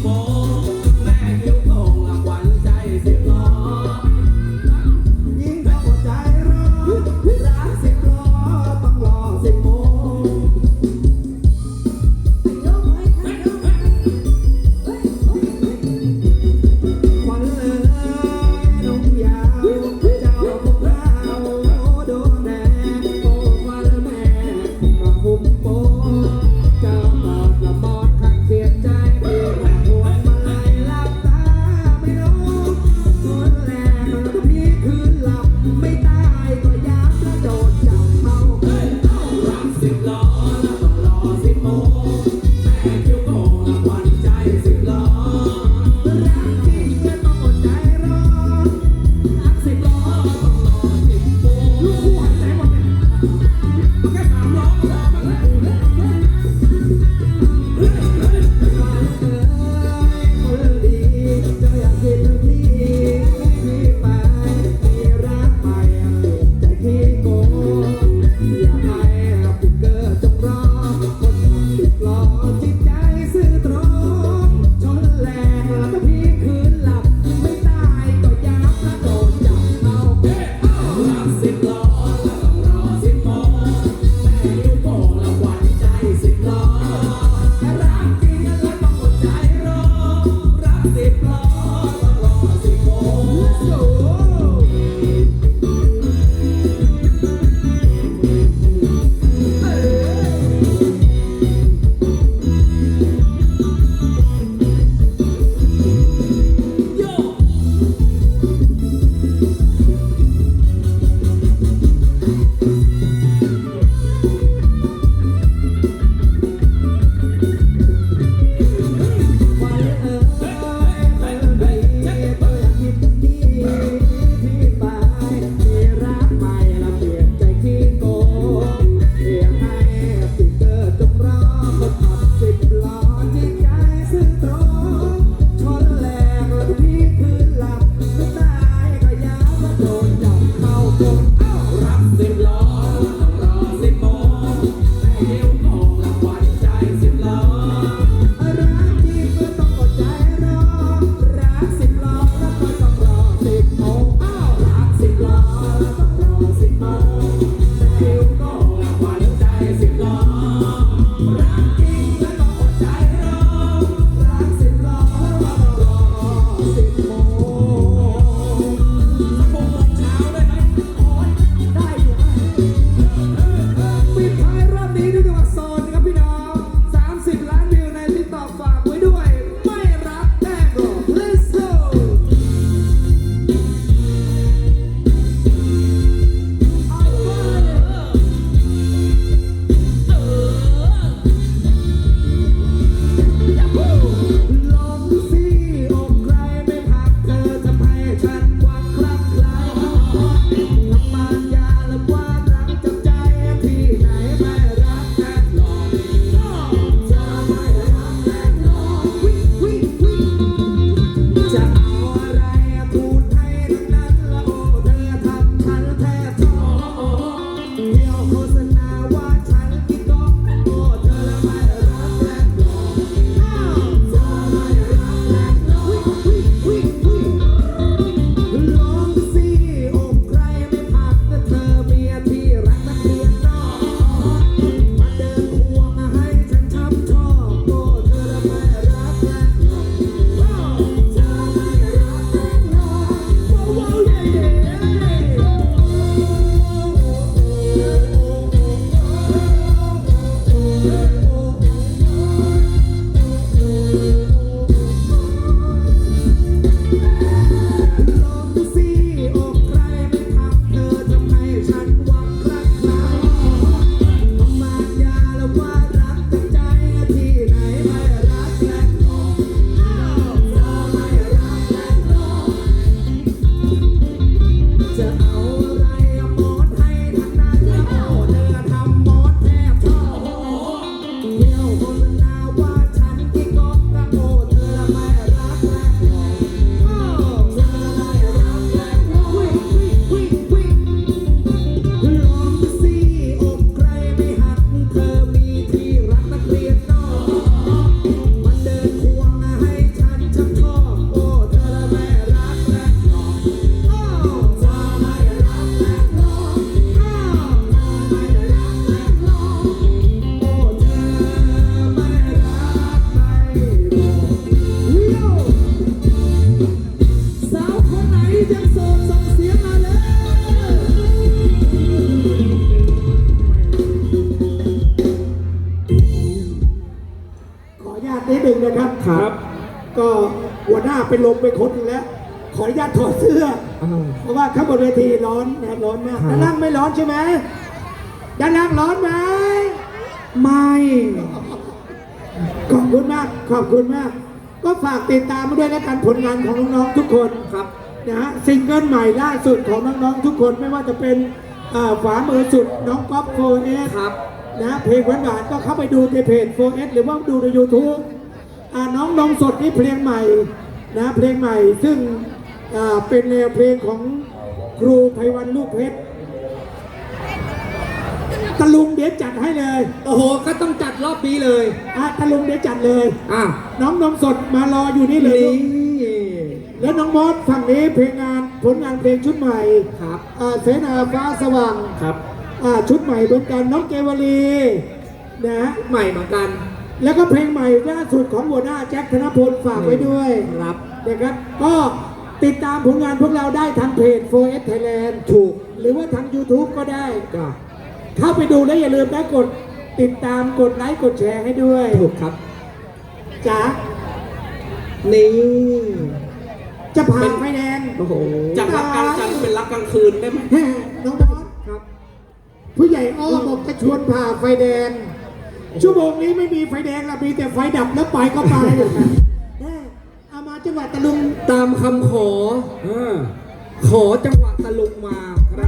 we ญาตนิดหนึ่งนะครับ ครับ ก็หัวหน้าเป็นลมไปคนหนึ่แล้ว ขออนุญาตถอดเสื้อเพราะว่าข้างบนเวทีร้อนนะครับร้อนมากด้านล่างไม่ร้อนใช่ไหมด้านล่างร้อนไหมไม่ ขอบคุณมาก ขอบคุณมาก ก็ฝากติดตามมาด้วยนะการผลงานของน้องๆทุกคนครับนะฮะซิงเกิลใหม่ล่าสุดของน้องๆทุกคนไม่ว่าจะเป็นอ่าขวามือสุดน้องป๊อปโฟเอสครับ นะเพลงหวานหวานก็เข้าไปดูในเพจ 4S หรือว่าดูใน YouTube อ่าน้องนงสดนี่เพลงใหม่นะเพลงใหม่ซึ่งอ่าเป็นแนวเพลงของครูไพวันลูกเพชรตะลุงเดี๋ยวจัดให้เลย โอ้โห ก็ต้องจัดรอบนี้เลยอะตะลุงเดี๋ยวจัดเลย อะน้องนมสดมารออยู่นี่เลยแล้วน้องมอสฝั่งนี้เพลงงานผลงานเพลงชุดใหม่ครับอ่าเสนาฟ้าสว่างครับ ชุดใหม่เหมือนกันน้องเกวลีนะฮะใหม่เหมือนกัน แล้วก็เพลงใหม่ล่าสุดของหัวหน้าแจ็คธนพลฝากไว้ด้วยครับนะครับก็ติดตามผลงานพวกเราได้ทางเพจ 4S Thailand ถูก หรือว่าทาง YouTube ก็ได้ก็เข้าไปดูแล้วอย่าลืมนะกด ติดตามกดไลค์กดแชร์ให้ด้วยถูกครับจ้านี่จะผ่านไฟแนนโอ้โหจากรักกลางวันเป็นรักกลางคืนได้ไหมน้องบ ผู้ใหญ่อ้อบอกจะชวนผ่าไฟแดง ชั่วโมงนี้ไม่มีไฟแดงละมีแต่ไฟดับแล้วไปก็ไปแฮ่เอามาจังหวัดตะลุงตามคำขอเออขอจังหวะตะลุงมาครับ